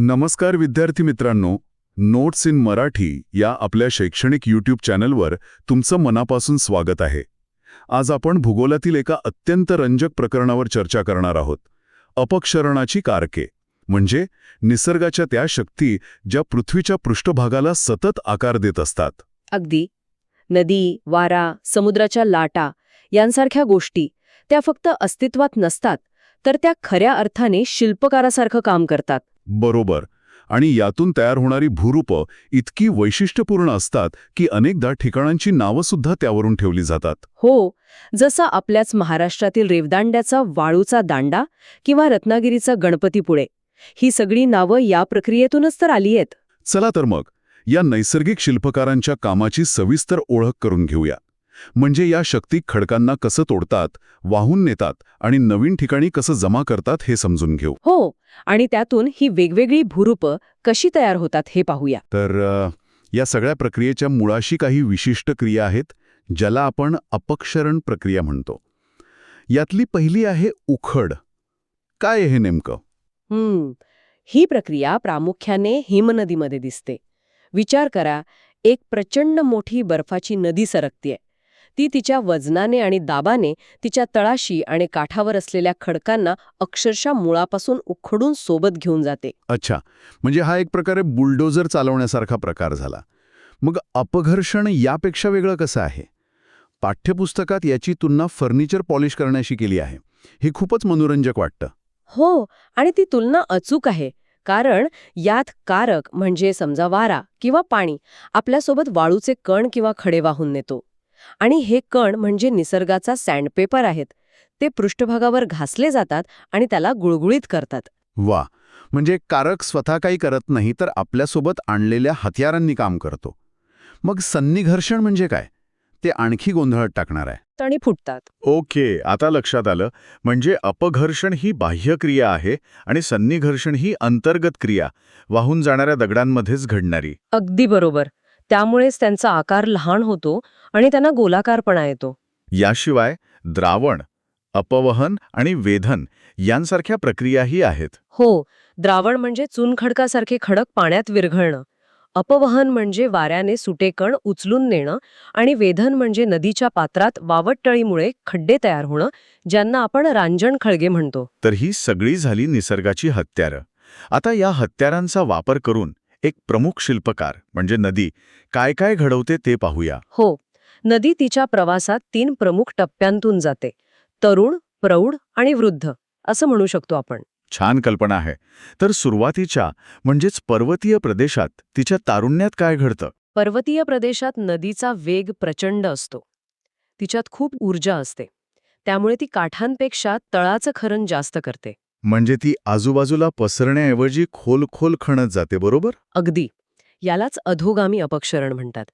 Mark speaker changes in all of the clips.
Speaker 1: नमस्कार विद्यार्थी मित्रांनो नोट्स इन मराठी या आपल्या शैक्षणिक यूट्यूब चॅनलवर तुमचं मनापासून स्वागत आहे. आज आपण भूगोलातील एका अत्यंत रंजक प्रकरणावर चर्चा करणार आहोत. अपक्षरणाची कारके म्हणजे निसर्गाच्या त्या शक्ती ज्या पृथ्वीच्या पृष्ठभागाला सतत आकार देत असतात.
Speaker 2: अगदी. नदी वारा समुद्राच्या लाटा यांसारख्या गोष्टी त्या फक्त अस्तित्वात नसतात तर त्या खऱ्या अर्थाने शिल्पकारासारखं काम करतात.
Speaker 1: बरोबर. आणि यातून तयार होणारी भूरूपं इतकी वैशिष्ट्यपूर्ण असतात की अनेकदा ठिकाणांची नावं सुद्धा त्यावरून ठेवली जातात.
Speaker 2: हो जसं आपल्याच महाराष्ट्रातील रेवदांड्याचा वाळूचा दांडा किंवा रत्नागिरीचा गणपतीपुळे ही सगळी नावं या प्रक्रियेतूनच तर आली आहेत.
Speaker 1: चला तर मग या नैसर्गिक शिल्पकारांच्या कामाची सविस्तर ओळख करून घेऊया. म्हणजे या शक्ती खडकांना कसं तोडतात वाहून नेतात आणि नवीन ठिकाणी कसं जमा करतात हे समजून घेऊ.
Speaker 2: हो आणि त्यातून ही वेगवेगळी भूरूपं कशी तयार होतात हे पाहूया.
Speaker 1: तर अ, या सगळ्या प्रक्रियेच्या मुळाशी काही विशिष्ट क्रिया आहेत ज्याला आपण अपक्षरण प्रक्रिया म्हणतो. यातली पहिली आहे उखड. काय आहे हे नेमकं?
Speaker 2: हम्म ही प्रक्रिया प्रामुख्याने हिमनदीमध्ये दिसते. विचार करा एक प्रचंड मोठी बर्फाची नदी सरकतीये. ती तिच्या वजनाने आणि दाबाने तिच्या तळाशी आणि काठावर असलेल्या खडकांना अक्षरशः मुळापासून उखडून सोबत घेऊन जाते.
Speaker 1: अच्छा. म्हणजे हा एक प्रकारे बुलडोजर चालवण्यासारखा प्रकार झाला. मग अपघर्षण यापेक्षा वेगळं कसं आहे? पाठ्यपुस्तकात याची तुलना फर्निचर पॉलिश करण्याशी केली आहे. हे खूपच मनोरंजक वाटतं.
Speaker 2: हो आणि ती तुलना अचूक आहे. कारण यात कारक म्हणजे समजा वारा किंवा पाणी आपल्यासोबत वाळूचे कण किंवा खडे वाहून नेतो. आणि हे कण म्हणजे निसर्गाचा सँडपेपर आहेत. ते पृष्ठभागावर घासले जातात आणि त्याला गुळगुळीत करतात.
Speaker 1: वा! म्हणजे कारक स्वतः काही करत नाही तर आपल्यासोबत आणलेल्या हत्यारांनी काम करतो. मग सन्निघर्षण म्हणजे काय? ते आणखी गोंधळात टाकणार आहे.
Speaker 2: आणि फुटतात.
Speaker 3: ओके आता लक्षात आलं. म्हणजे अपघर्षण ही बाह्य क्रिया आहे आणि सन्निघर्षण ही अंतर्गत क्रिया वाहून जाणाऱ्या दगडांमध्येच घडणारी.
Speaker 2: अगदी बरोबर. त्यामुळेच त्यांचा आकार लहान होतो आणि त्यांना गोलाकारपणा येतो.
Speaker 3: याशिवाय द्रावण अपवहन आणि वेधन यांसारख्या प्रक्रियाही आहेत.
Speaker 2: हो द्रावण म्हणजे चुनखडकासारखे खडक पाण्यात विरघळणं. अपवहन म्हणजे वाऱ्याने सुटे कण उचलून नेणं आणि वेधन म्हणजे नदीच्या पात्रात वावटटळीमुळे खड्डे तयार होणं ज्यांना आपण रांजण खळगे म्हणतो.
Speaker 3: तर ही सगळी झाली निसर्गाची हत्यारं. आता या हत्यारांचा वापर करून एक प्रमुख शिल्पकार म्हणजे नदी. काय काय घडवते ते पाहूया.
Speaker 2: हो. नदी तिच्या प्रवासात तीन प्रमुख टप्प्यांतून जाते. तरुण प्रौढ आणि वृद्ध असं म्हणू शकतो आपण.
Speaker 3: छान कल्पना आहे. तर सुरुवातीच्या म्हणजेच पर्वतीय प्रदेशात तिच्या तारुण्यात काय घडतं?
Speaker 2: पर्वतीय प्रदेशात नदीचा वेग प्रचंड असतो. तिच्यात खूप ऊर्जा असते. त्यामुळे ती काठांपेक्षा तळाचं खरण जास्त करते.
Speaker 3: म्हणजे ती आजूबाजूला पसरण्याऐवजी खोल खोल खणत जाते बरोबर?
Speaker 2: अगदी. यालाच अधोगामी अपक्षरण म्हणतात.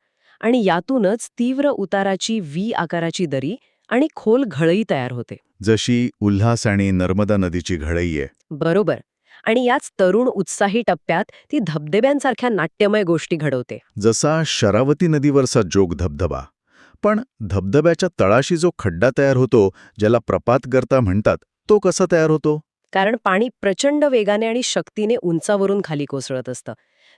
Speaker 2: आणि यातूनच तीव्र उताराची व्ही आकाराची दरी आणि खोल घळई तयार होते.
Speaker 3: जशी उल्हास आणि नर्मदा नदीची घडई आहे.
Speaker 2: बरोबर. आणि याच तरुण उत्साही टप्प्यात ती धबधब्यांसारख्या नाट्यमय गोष्टी घडवते.
Speaker 3: जसा शरावती नदीवरचा जोग धबधबा. पण धबधब्याच्या तळाशी जो खड्डा तयार होतो ज्याला प्रपात करता म्हणतात तो कसा तयार होतो?
Speaker 2: कारण पाणी प्रचंड वेगाने आणि शक्तीने उंचावरून खाली कोसळत असतं.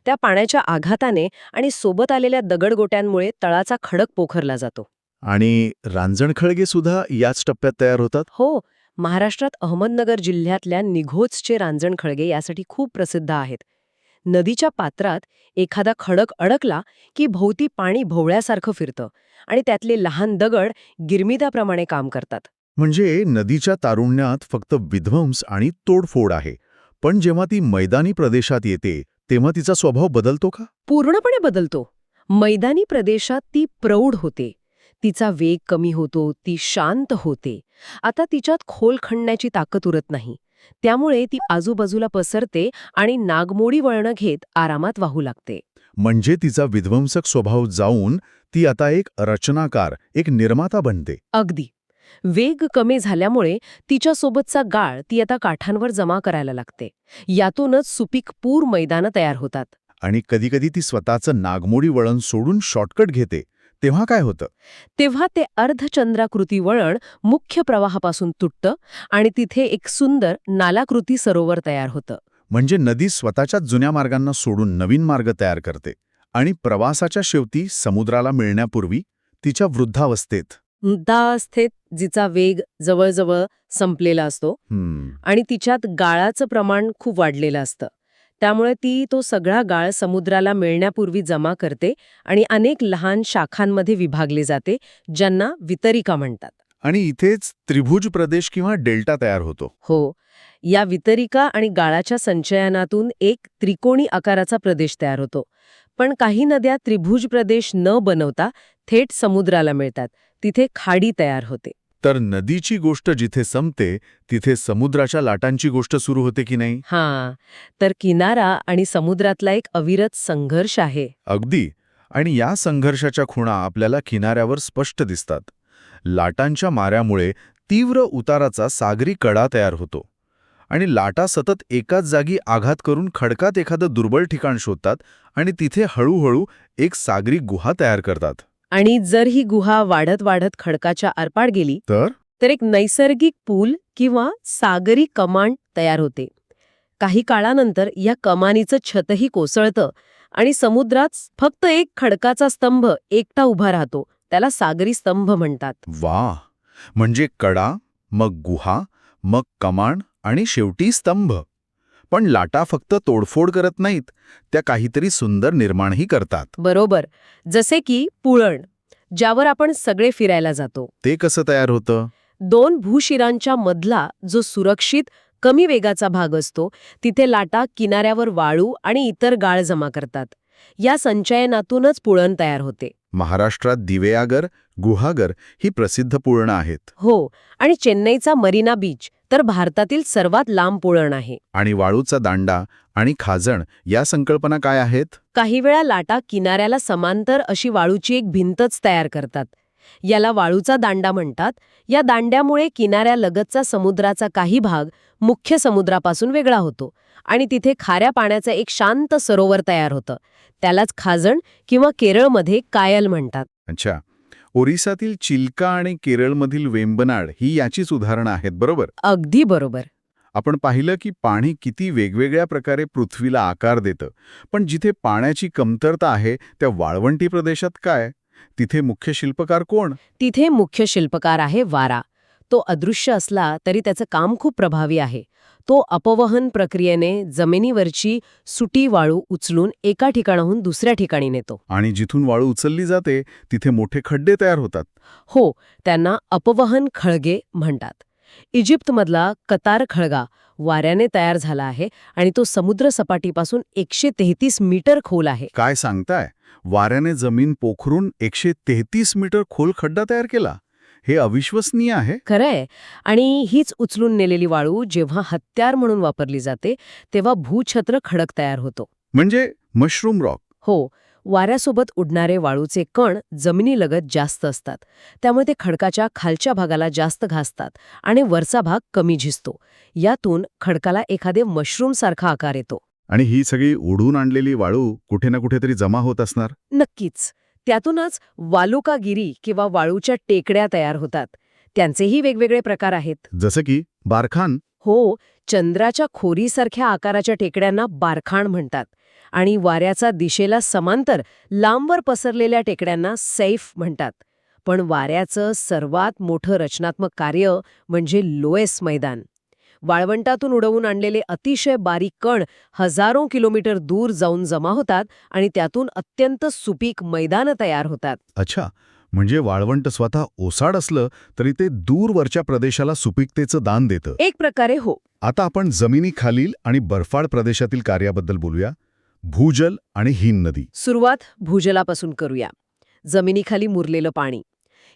Speaker 2: त्या पाण्याच्या आघाताने आणि सोबत आलेल्या दगडगोट्यांमुळे तळाचा खडक पोखरला जातो.
Speaker 3: आणि रांजणखळगे सुद्धा याच टप्प्यात तयार होतात?
Speaker 2: हो महाराष्ट्रात अहमदनगर जिल्ह्यातल्या निघोजचे रांजण खळगे यासाठी खूप प्रसिद्ध आहेत. नदीच्या पात्रात एखादा खडक अडकला की भोवती पाणी भोवळ्यासारखं फिरतं आणि त्यातले लहान दगड गिरमिदाप्रमाणे काम करतात.
Speaker 3: म्हणजे नदीच्या तारुण्यात फक्त विध्वंस आणि तोडफोड आहे. पण जेव्हा ती मैदानी प्रदेशात येते तेव्हा तिचा स्वभाव बदलतो का?
Speaker 2: पूर्णपणे बदलतो. मैदानी प्रदेशात ती प्रौढ होते. तिचा वेग कमी होतो ती शांत होते. आता तिच्यात खोल खणण्याची ताकद उरत नाही. त्यामुळे ती आजूबाजूला पसरते आणि नागमोडी वळणं घेत आरामात वाहू लागते.
Speaker 3: म्हणजे तिचा विध्वंसक स्वभाव जाऊन ती आता एक रचनाकार एक निर्माता बनते.
Speaker 2: अगदी. वेग कमी झाल्यामुळे तिच्यासोबतचा गाळ ती आता काठांवर जमा करायला लागते. यातूनच सुपीक पूर मैदानं तयार होतात.
Speaker 3: आणि कधीकधी ती स्वतःचं नागमोडी वळण सोडून शॉर्टकट घेते. तेव्हा काय होतं?
Speaker 2: तेव्हा ते अर्धचंद्राकृती वळण मुख्य प्रवाहापासून तुटतं आणि तिथे एक सुंदर नालाकृती सरोवर तयार होतं.
Speaker 3: म्हणजे नदी स्वतःच्याच जुन्या मार्गांना सोडून नवीन मार्ग तयार करते आणि प्रवासाच्या शेवटी समुद्राला मिळण्यापूर्वी तिच्या वृद्धावस्थेत
Speaker 2: मृदावस्थेत जिचा वेग जवळजवळ संपलेला असतो आणि तिच्यात गाळाचं प्रमाण खूप वाढलेलं असतं. त्यामुळे ती तो सगळा गाळ समुद्राला मिळण्यापूर्वी जमा करते आणि अनेक लहान शाखांमध्ये विभागले जाते ज्यांना वितरिका म्हणतात.
Speaker 3: आणि इथेच त्रिभुज प्रदेश किंवा डेल्टा तयार होतो.
Speaker 2: हो. या वितरिका आणि गाळाच्या संचयनातून एक त्रिकोणी आकाराचा प्रदेश तयार होतो. पण काही नद्या त्रिभुज प्रदेश न बनवता थेट समुद्राला मिळतात. तिथे खाडी तयार होते.
Speaker 3: तर नदीची गोष्ट जिथे संपते तिथे समुद्राच्या लाटांची गोष्ट सुरू होते की नाही?
Speaker 2: हां तर किनारा आणि समुद्रातला एक अविरत संघर्ष आहे.
Speaker 3: अगदी. आणि या संघर्षाच्या खुणा आपल्याला किनाऱ्यावर स्पष्ट दिसतात. लाटांच्या माऱ्यामुळे तीव्र उताराचा सागरी कडा तयार होतो. आणि लाटा सतत एकाच जागी आघात करून खडकात एखादं दुर्बल ठिकाण शोधतात आणि तिथे हळूहळू एक सागरी गुहा तयार करतात.
Speaker 2: आणि जर ही गुहा वाढत वाढत खडकाच्या आरपार गेली
Speaker 3: तर?
Speaker 2: तर एक नैसर्गिक पूल किंवा सागरी कमान तयार होते. काही काळानंतर या कमानीचं छतही कोसळतं आणि समुद्रात फक्त एक खडकाचा स्तंभ एकटा उभा राहतो त्याला सागरी स्तंभ म्हणतात.
Speaker 3: वा म्हणजे कडा मग गुहा मग कमांड आणि शेवटी स्तंभ. पण लाटा फक्त तोडफोड करत नाहीत त्या काहीतरी सुंदर निर्माणही करतात.
Speaker 2: बरोबर. जसे की पुळण ज्यावर आपण सगळे फिरायला जातो.
Speaker 3: ते कसं तयार होतं?
Speaker 2: दोन भूशिरांच्या मधला जो सुरक्षित कमी वेगाचा भाग असतो तिथे लाटा किनाऱ्यावर वाळू आणि इतर गाळ जमा करतात. या संचयनातूनच पुळण तयार होते.
Speaker 3: महाराष्ट्रात दिवेआगर गुहागर ही प्रसिद्ध पुळणं आहेत.
Speaker 2: हो आणि चेन्नईचा मरीना बीच तर भारतातील सर्वात लांब पुळण आहे.
Speaker 3: आणि वाळूचा दांडा आणि खाजण या संकल्पना काय आहेत?
Speaker 2: काही वेळा लाटा किनाऱ्याला समांतर अशी वाळूची एक भिंतच तयार करतात. याला वाळूचा दांडा म्हणतात. या दांड्यामुळे किनाऱ्यालगतचा समुद्राचा काही भाग मुख्य समुद्रापासून वेगळा होतो आणि तिथे खाऱ्या पाण्याचं एक शांत सरोवर तयार होतं. त्यालाच खाजण किंवा केरळमध्ये कायल म्हणतात.
Speaker 3: अच्छा. ओरिसातील चिल्का आणि केरळमधील वेंबनाड ही याचीच उदाहरणं आहेत बरोबर?
Speaker 2: अगदी बरोबर.
Speaker 3: आपण पाहिलं की पाणी किती वेगवेगळ्या प्रकारे पृथ्वीला आकार देतं. पण जिथे पाण्याची कमतरता आहे त्या वाळवंटी प्रदेशात काय? तिथे मुख्य शिल्पकार कोण?
Speaker 2: तिथे मुख्य शिल्पकार आहे वारा. तो अदृश्य असला तरी त्याचं काम खूप प्रभावी आहे. तो अपवहन प्रक्रियेने जमिनीवरची सुटी वाळू उचलून एका ठिकाणाहून दुसऱ्या ठिकाणी नेतो.
Speaker 3: आणि जिथून वाळू उचलली जाते तिथे मोठे खड्डे तयार होतात.
Speaker 2: हो त्यांना अपवहन खळगे म्हणतात. इजिप्तमधला कतार खळगा वाऱ्याने तयार झाला आहे आणि तो समुद्र सपाटीपासून एकशे तेहतीस मीटर खोल आहे.
Speaker 3: काय सांगताय? वाऱ्याने जमीन पोखरून एकशे तेहतीस मीटर खोल खड्डा तयार केला. हे अविश्वसनीय आहे.
Speaker 2: खरंय. आणि हीच उचलून नेलेली वाळू जेव्हा हत्यार म्हणून वापरली जाते तेव्हा भूछत्र खडक तयार होतो.
Speaker 3: म्हणजे मशरूम रॉक.
Speaker 2: हो वाऱ्यासोबत उडणारे वाळूचे कण जमिनीलगत जास्त असतात. त्यामुळे ते खडकाच्या खालच्या भागाला जास्त घासतात आणि वरचा भाग कमी झिजतो. यातून खडकाला एखादे मशरूमसारखा आकार येतो.
Speaker 3: आणि ही सगळी ओढून आणलेली वाळू कुठे ना कुठेतरी जमा होत असणार?
Speaker 2: नक्कीच. त्यातूनच वालुकागिरी किंवा वाळूच्या टेकड्या तयार होतात. त्यांचेही वेगवेगळे प्रकार आहेत.
Speaker 3: जसं की बारखान.
Speaker 2: हो चंद्राच्या खोरीसारख्या आकाराच्या टेकड्यांना बारखाण म्हणतात आणि वाऱ्याचा दिशेला समांतर लांबवर पसरलेल्या टेकड्यांना सैफ म्हणतात. पण वाऱ्याचं सर्वात मोठं रचनात्मक कार्य म्हणजे लोएस मैदान. वाळवंटातून उडवून आणलेले अतिशय बारीक कण हजारो किलोमीटर दूर जाऊन जमा होतात आणि त्यातून अत्यंत सुपीक मैदानं तयार होतात.
Speaker 3: अच्छा म्हणजे वाळवंट स्वतः ओसाड असलं तरी ते दूरवरच्या प्रदेशाला सुपीकतेचं दान देतं.
Speaker 2: एक प्रकारे हो.
Speaker 3: आता आपण जमिनीखालील आणि बर्फाळ प्रदेशातील कार्याबद्दल बोलूया. भूजल आणि हिन नदी.
Speaker 2: सुरुवात भूजलापासून करूया. जमिनीखाली मुरलेलं पाणी.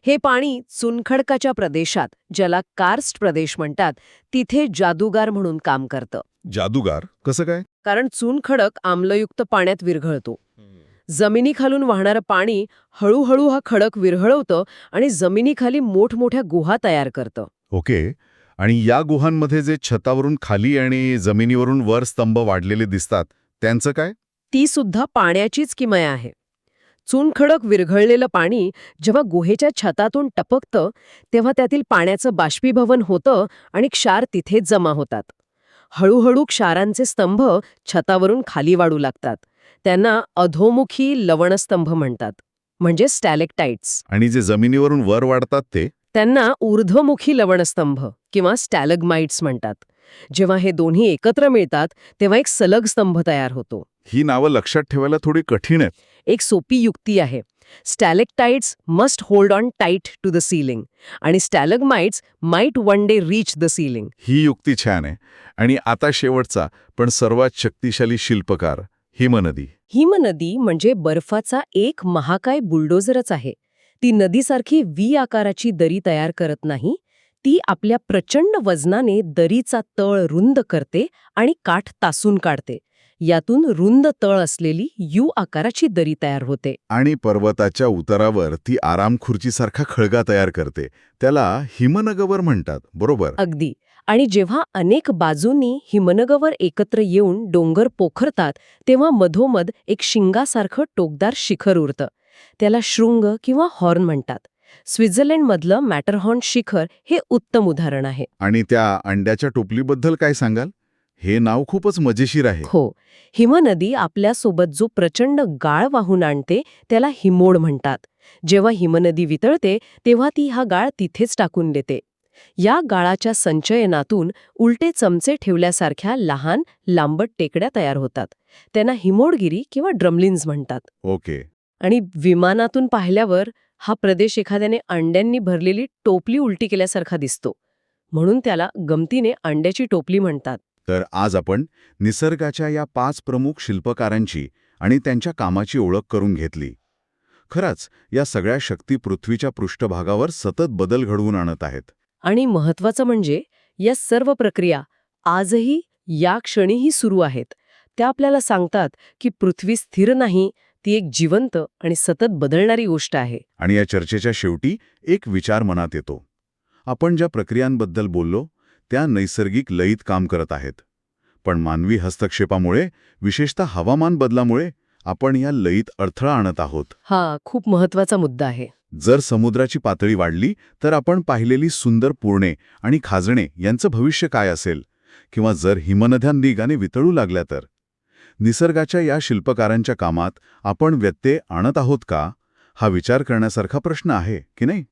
Speaker 2: हे पाणी चुनखडकाच्या प्रदेशात ज्याला कार्स्ट प्रदेश म्हणतात तिथे जादूगार म्हणून काम करतं.
Speaker 3: जादूगार? कसं काय?
Speaker 2: कारण चुनखडक आम्लयुक्त पाण्यात विरघळतो. जमिनीखालून वाहणारं पाणी हळूहळू हा खडक विरघळवतं आणि जमिनीखाली मोठमोठ्या गुहा तयार करतं.
Speaker 3: ओके. आणि या गुहांमध्ये जे छतावरून खाली आणि जमिनीवरून वर स्तंभ वाढलेले दिसतात त्यांचं काय?
Speaker 2: ती सुद्धा पाण्याचीच किमया आहे. चुनखडक विरघळलेलं पाणी जेव्हा गुहेच्या छतातून टपकतं तेव्हा त्यातील पाण्याचं बाष्पीभवन होतं आणि क्षार तिथेच जमा होतात. हळूहळू क्षारांचे स्तंभ छतावरून खाली वाढू लागतात. त्यांना अधोमुखी लवणस्तंभ म्हणतात म्हणजे स्टॅलेक्टाइट्स.
Speaker 3: आणि जे जमिनीवरून वर वाढतात ते?
Speaker 2: त्यांना ऊर्ध्वमुखी लवणस्तंभ किंवा स्टॅलगमाइट्स म्हणतात. जेव्हा हे दोन्ही एकत्र मिळतात तेव्हा एक सलग स्तंभ तयार होतो.
Speaker 3: ही नावं लक्षात ठेवायला थोडी कठीण आहेत.
Speaker 2: एक सोपी युक्ती आहे. Stalactites must hold on tight to the ceiling आणि stalagmites might one day reach the ceiling.
Speaker 3: ही युक्ती छान आहे. आणि आता शेवटचा पण सर्वात शक्तिशाली शिल्पकार हिमनदी.
Speaker 2: हिमनदी म्हणजे बर्फाचा एक महाकाय बुलडोझरच आहे. ती नदीसारखी व्ही आकाराची दरी तयार करत नाही ती आपल्या प्रचंड वजनाने दरीचा तळ रुंद करते आणि काठ तासून काढते. यातून रुंद तळ असलेली यू आकाराची दरी तयार होते.
Speaker 3: आणि पर्वताच्या उतारावर ती आराम खुर्चीसारखा खळगा तयार करते. त्याला हिमनगवर म्हणतात बरोबर?
Speaker 2: अगदी. आणि जेव्हा अनेक बाजूंनी हिमनगवर एकत्र येऊन डोंगर पोखरतात तेव्हा मधोमध एक शिंगासारखं टोकदार शिखर उरतं. त्याला शृंग किंवा हॉर्न म्हणतात. स्वित्झर्लंडमधलं मॅटरहॉर्न शिखर हे उत्तम उदाहरण आहे.
Speaker 3: आणि त्या अंड्याच्या टोपलीबद्दल काय सांगाल? हे नाव खूपच मजेशीर आहे.
Speaker 2: हो. हिमनदी आपल्यासोबत जो प्रचंड गाळ वाहून आणते त्याला हिमोड म्हणतात. जेव्हा हिमनदी वितळते तेव्हा ती हा गाळ तिथेच टाकून देते. या गाळाच्या संचयनातून उलटे चमचे ठेवल्यासारख्या लहान लांबट टेकड्या तयार होतात. त्यांना हिमोडगिरी किंवा ड्रमलिन्स म्हणतात.
Speaker 3: ओके.
Speaker 2: आणि विमानातून पाहिल्यावर हा प्रदेश एखाद्याने अंड्यांनी भरलेली टोपली उलटी केल्यासारखा दिसतो. म्हणून त्याला गमतीने अंड्याची टोपली म्हणतात.
Speaker 3: तर आज आपण निसर्गाच्या या पाच प्रमुख शिल्पकारांची आणि त्यांच्या कामाची ओळख करून घेतली. खरंच या सगळ्या शक्ती पृथ्वीच्या पृष्ठभागावर सतत बदल घडवून आणत आहेत.
Speaker 2: आणि महत्वाचं म्हणजे या सर्व प्रक्रिया आजही या क्षणीही सुरू आहेत. त्या आपल्याला सांगतात की पृथ्वी स्थिर नाही ती एक जिवंत आणि सतत बदलणारी गोष्ट आहे.
Speaker 3: आणि या चर्चेच्या शेवटी एक विचार मनात येतो. आपण ज्या प्रक्रियांबद्दल बोललो त्या नैसर्गिक लयीत काम करत आहेत. पण मानवी हस्तक्षेपामुळे विशेषतः हवामान बदलामुळे आपण या लयीत अडथळा आणत आहोत.
Speaker 2: हा खूप महत्त्वाचा मुद्दा आहे.
Speaker 3: जर समुद्राची पातळी वाढली तर आपण पाहिलेली सुंदर पूर्णे आणि खाजणे यांचं भविष्य काय असेल? किंवा जर हिमनद्या वेगाने वितळू लागल्या तर? निसर्गाच्या या शिल्पकारांच्या कामात आपण व्यत्यय आणत आहोत का? हा विचार करण्यासारखा प्रश्न आहे की नाही?